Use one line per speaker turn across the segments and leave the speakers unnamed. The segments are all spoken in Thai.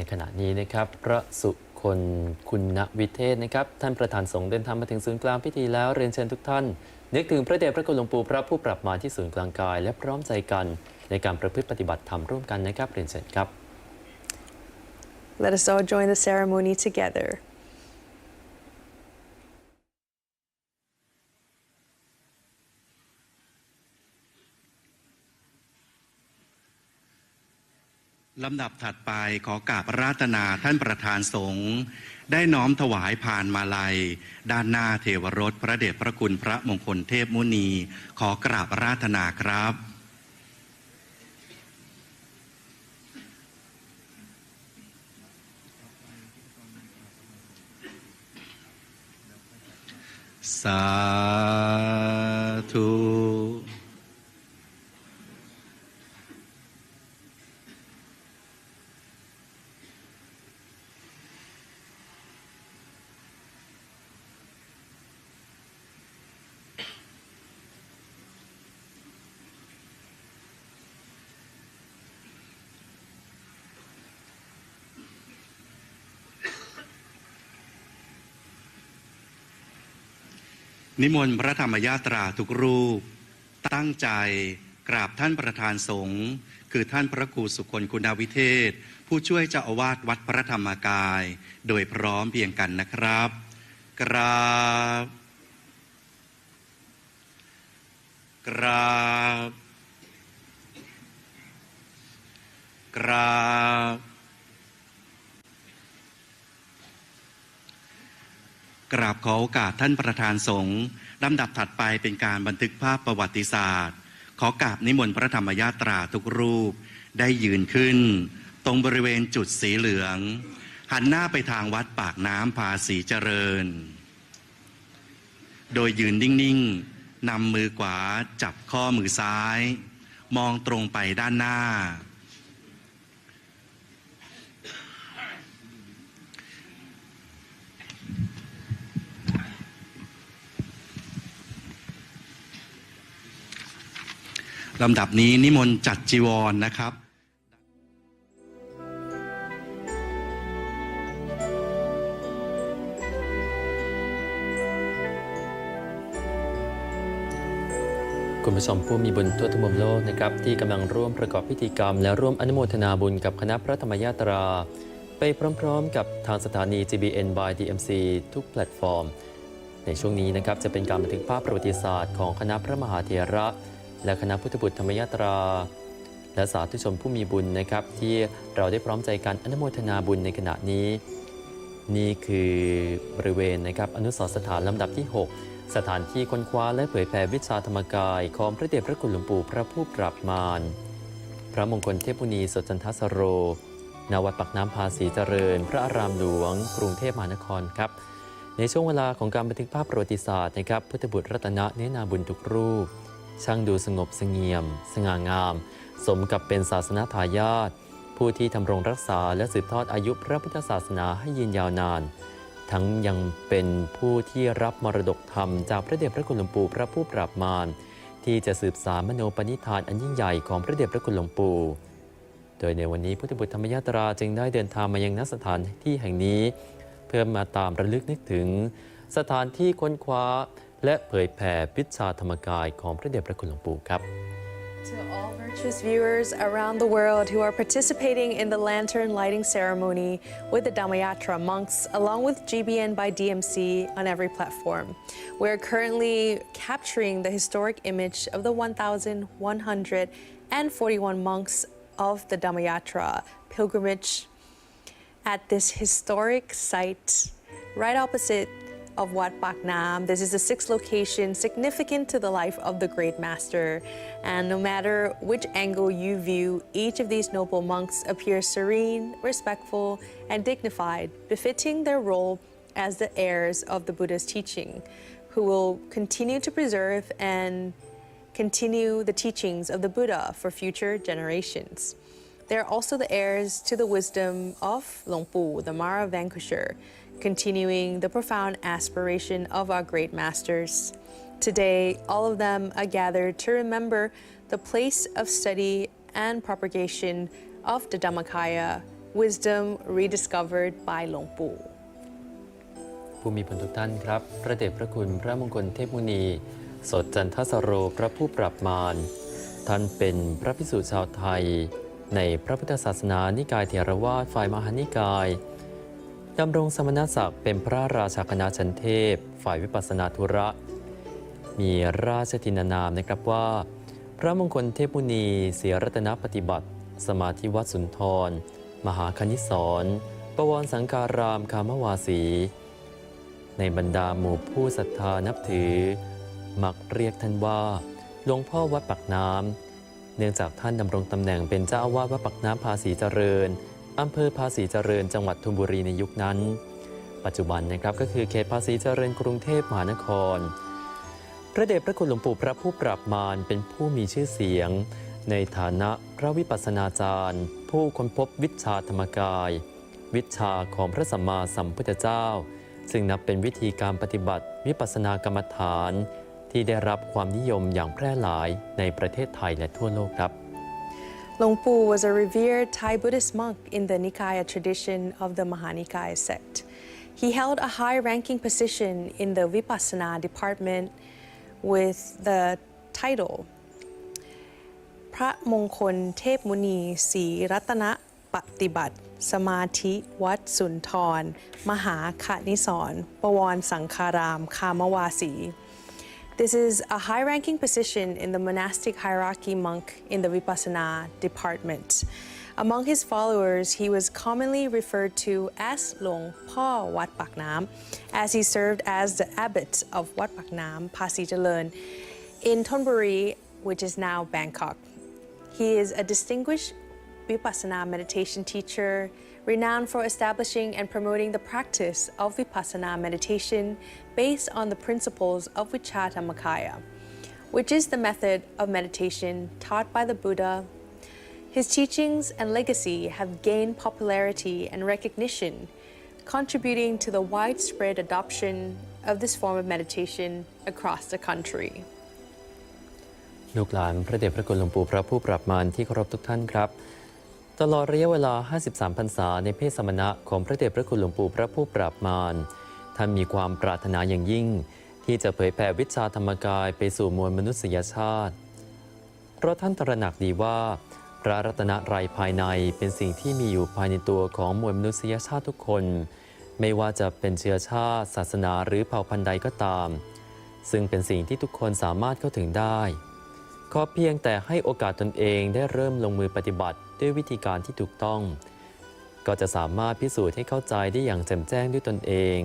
ในขณะนี้นะครับ พระสุคนคุณวิเทศนะครับ ท่านประธานสงฆ์เดินทางมาถึงศูนย์กลางพิธีแล้วเรียนเชิญทุกท่าน นึกถึงพระเดชพระคุณหลวงปู่พระผู้ปรับมาที่ศูนย์กลางกาย และพร้อมใจกันในการประพฤติปฏิบัติธรรมร่วมกันนะครับเรียนเชิญครับ
Let us all join the ceremony together.
ลำดับถัดไปขอกราบราธนาท่านประธานสงฆ์ได้น้อมถวายผ่านมาลัย ด้านหน้าเทวรถพระเดชพระคุณพระมงคลเทพมุนี ขอกราบราธนาครับ สาธุ นิมนต์พระธรรมยาตราทุกรูป ตั้งใจกราบท่านประธานสงฆ์คือท่านพระครูสุคนคุณาวิเทศ ผู้ช่วยเจ้าอาวาสวัดพระธรรมกาย โดยพร้อมเพียงกันนะครับ กราบ กราบ กราบ กราบขอโอกาสท่านประธานสงฆ์ลำดับถัดไปเป็นการบันทึกภาพประวัติศาสตร์ ขอกราบนิมนต์พระธรรมยาตราทุกรูปได้ยืนขึ้น ตรงบริเวณจุดสีเหลือง หันหน้าไปทางวัดปากน้ำภาษีเจริญ โดยยืนนิ่งๆนำมือขวาจับข้อมือซ้าย มองตรงไปด้านหน้า ลำดับนี้นิมนต์จัดจีวรนะครับ
คุณผู้ชมผู้มีบุญทั่วทุกมุมโลกนะครับที่กำลังร่วมประกอบพิธีกรรม และร่วมอนุโมทนาบุญกับคณะพระธรรมยาตรา ไปพร้อมๆ กับทางสถานี GBN by DMC ทุกแพลตฟอร์ม ในช่วงนี้นะครับจะเป็นการบันทึกภาพประวัติศาสตร์ของคณะพระมหาเถระ และคณะพุทธบุตรธรรมยาตรา และสาธุชนผู้มีบุญนะครับ ที่เราได้พร้อมใจกันอนุโมทนาบุญในขณะนี้ นี่คือบริเวณนะครับอนุสรสถานลำดับที่ 6 สถานที่ค้นคว้าและเผยแผ่วิชาธรรมกายของพระเดชพระคุณหลวงปู่พระผู้ปราบมารพระมงคลเทพมุนีสดจันทสโรณวัดปักน้ำภาษีเจริญ พระอารามหลวง กรุงเทพมหานครครับ ในช่วงเวลาของการบันทึกภาพประวัติศาสตร์นะครับพุทธบุตรรัตนะเนนาบุญทุกรูป ช่างดูสงบสงเียม สง่างาม สมกับเป็นศาสนาทายาทผู้ที่ทำรงรักษาและสืบทอดอายุพระพุทธศาสนาให้ยืนยาวนาน ทั้งยังเป็นผู้ที่รับมรดกธรรมจากพระเดชพระคุณหลวงปู่พระผู้ปราบมารที่จะสืบสารมโนปณิธานอันยิ่งใหญ่ของพระเดชพระคุณหลวงปู่โดยในวันนี้พุทธบุตรธรรมยาตราจึงได้เดินทางมายังณสถานที่แห่งนี้ เพื่อมาตามระลึกนึกถึง สถานที่ค้นคว้า และเผยแผ่พิชชาธรรมกายของพระเดชพระคุณหลวงปู่ครับ
To all virtuous viewers around the world who are participating in the lantern lighting ceremony with the Dhammayatra monks, along with GBN by DMC on every platform, we're currently capturing the historic image of the 1,141 monks of the Dhammayatra pilgrimage at this historic site right opposite of Wat Pak Nam. This is the sixth location significant to the life of the great master. And no matter which angle you view, each of these noble monks appears serene, respectful, and dignified, befitting their role as the heirs of the Buddha's teaching, who will continue to preserve and continue the teachings of the Buddha for future generations. They are also the heirs to the wisdom of Long Pu, the Mara Vanquisher, continuing the profound aspiration of our great masters. Today, all of them are gathered to remember the place of study and propagation of the Dhammakaya wisdom rediscovered by หลวงปู่
ผู้มีผลทุกท่านครับ พระเดชพระคุณพระมงคลเทพมุนี สดจันทสโรพระผู้ปรับมาร ท่านเป็นพระพิสุชาวไทย ในพระพุทธศาสนานิกายเถรวาทฝ่ายมหานิกาย ดำรงสมณศักดิ์เป็นพระราชาคณะชั้นเทพ ฝ่ายวิปัสนาธุระ มีราชทินานามนะครับว่า พระมงคลเทพมุนีเสียรัตนปฏิบัติ สมาธิวัดสุนทร มหาคณิสรประวรสังการามคามวาสี ในบรรดาหมู่ผู้ศรัทธานับถือ มักเรียกท่านว่าหลวงพ่อวัดปักน้ำเนื่องจากท่านดำรงตำแหน่งเป็นเจ้าอาวาสวัดปักน้ำภาษีเจริญ อำเภอภาษีเจริญจังหวัดธนบุรีในยุคนั้น ปัจจุบันนะครับก็คือเขตภาษีเจริญกรุงเทพมหานคร พระเดชพระคุณหลวงปู่พระผู้ปราบมารเป็นผู้มีชื่อเสียง ในฐานะพระวิปัสสนาจารย์ ผู้ค้นพบวิชาธรรมกาย วิชาของพระสัมมาสัมพุทธเจ้า ซึ่งนับเป็นวิธีการปฏิบัติวิปัสสนากรรมฐาน ที่ได้รับความนิยมอย่างแพร่หลายในประเทศไทยและทั่วโลกครับ
Long Pu was a revered Thai Buddhist monk in the Nikaya tradition of the Mahanikaya sect. He held a high ranking position in the Vipassana department with the title พระมงคลเทพมุนีศรีรัตนปฏิบัติ สมาธิวัดสุนทร มหาคณิสรประวรสังคาราม คามวาสี this is a high ranking position in the monastic hierarchy monk in the Vipassana department. Among his followers, he was commonly referred to as Long Po Wat Pak Nam, as he served as the abbot of Wat Pak Nam, Pasi Jalern, in Thonburi, which is now Bangkok. He is a distinguished Vipassana meditation teacher, renowned for establishing and promoting the practice of Vipassana meditation based on the principles of Vichatamakaya, which is the method of meditation taught by the Buddha. His teachings and legacy have gained popularity and recognition, contributing to the widespread adoption of this form of meditation across the country.
ลูกหลานพระเดชพระคุณหลวงปู่พระผู้ปรับมารที่เคารพทุกท่านครับ ตลอดระยะเวลา 53 พรรษาในเพศสมณะของพระเดชพระคุณหลวงปู่พระผู้ปรับมารท่านมีความปรารถนาอย่างยิ่ง ที่จะเผยแผ่วิชาธรรมกายไปสู่มวลมนุษยชาติ เพราะท่านตระหนักดีว่า พระรัตนตรัยภายในเป็นสิ่งที่มีอยู่ภายในตัวของมวลมนุษยชาติทุกคน ไม่ว่าจะเป็นเชื้อชาติ ศาสนาหรือเผ่าพันธุ์ใดก็ตาม ซึ่งเป็นสิ่งที่ทุกคนสามารถเข้าถึงได้ ขอเพียงแต่ให้โอกาสตนเองได้เริ่มลงมือปฏิบัติ ด้วยวิธีการที่ถูกต้อง ก็จะสามารถพิสูจน์ให้เข้าใจได้อย่างแจ่มแจ้งด้วยตนเอง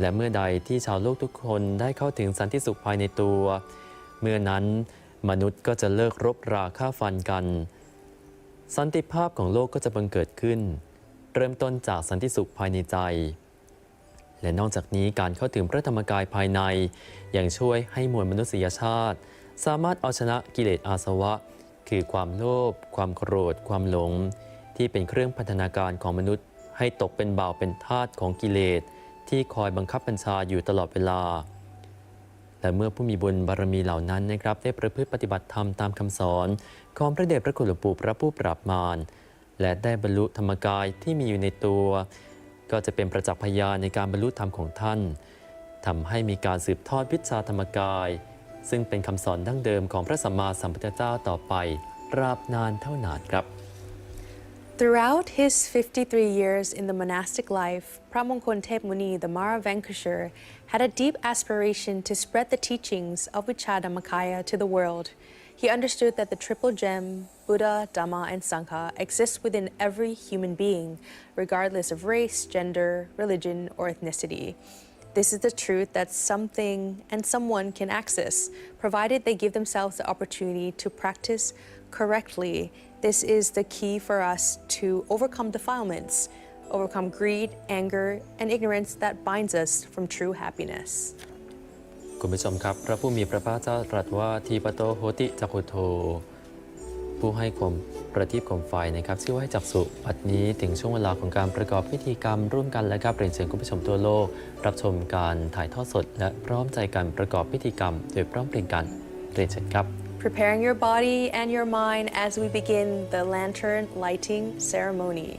และเมื่อใดที่ชาวโลกทุกคนได้เข้าถึงสันติสุขภายในตัว เมื่อนั้นมนุษย์ก็จะเลิกรบราฆ่าฟันกัน สันติภาพของโลกก็จะบังเกิดขึ้น เริ่มต้นจากสันติสุขภายในใจ และนอกจากนี้การเข้าถึงพระธรรมกายภายในยังช่วยให้มวลมนุษยชาติ สามารถเอาชนะกิเลสอาสวะ คือความโลภความโกรธ ความหลง ที่เป็นเครื่องพันธนาการของมนุษย์ ให้ตกเป็นบ่าวเป็นทาสของกิเลส ที่คอยบังคับบัญชาอยู่ตลอดเวลาและเมื่อผู้มีบุญบารมีเหล่านั้นนะครับ ได้ประพฤติปฏิบัติธรรมตามคำสอนของพระเดชพระคุณหลวงปู่พระผู้ปราบมารและได้บรรลุธรรมกายที่มีอยู่ในตัว ก็จะเป็นประจักษ์พยานในการบรรลุธรรมของท่านทำให้มีการสืบทอดวิชาธรรมกาย ซึ่งเป็นคำสอนดั้งเดิมของพระสัมมาสัมพุทธเจ้าต่อไป ราบนานเท่านานครับ
Throughout his 53 years in the monastic life, Pramongkon Tep Muni, the Mara Vankusher, had a deep aspiration to spread the teachings of Vichadamakaya to the world. He understood that the triple gem, Buddha, Dhamma, and Sangha, exists within every human being, regardless of race, gender, religion, or ethnicity. This is the truth that something and someone can access, provided they give themselves the opportunity to practice correctly. This is the key for us to overcome defilements, overcome greed, anger, and ignorance that binds us from true happiness.
คุณผู้ชมครับ พระผู้มีพระภาคเจ้าตรัสว่าทีปโตโหติจักขุโท ผู้ให้ความประทีปของไฟนะครับชื่อว่าให้จักสุปัดนี้ถึงช่วงเวลาของการประกอบพิธีกรรมร่วมกันและครับเรียนเชิญคุณผู้ชมทั่วโลก รับชมการถ่ายทอดสด และพร้อมใจกันประกอบพิธีกรรม โดยพร้อมเพรียงกันเรียนเชิญครับ
Preparing your body and your mind as we begin the lantern lighting ceremony.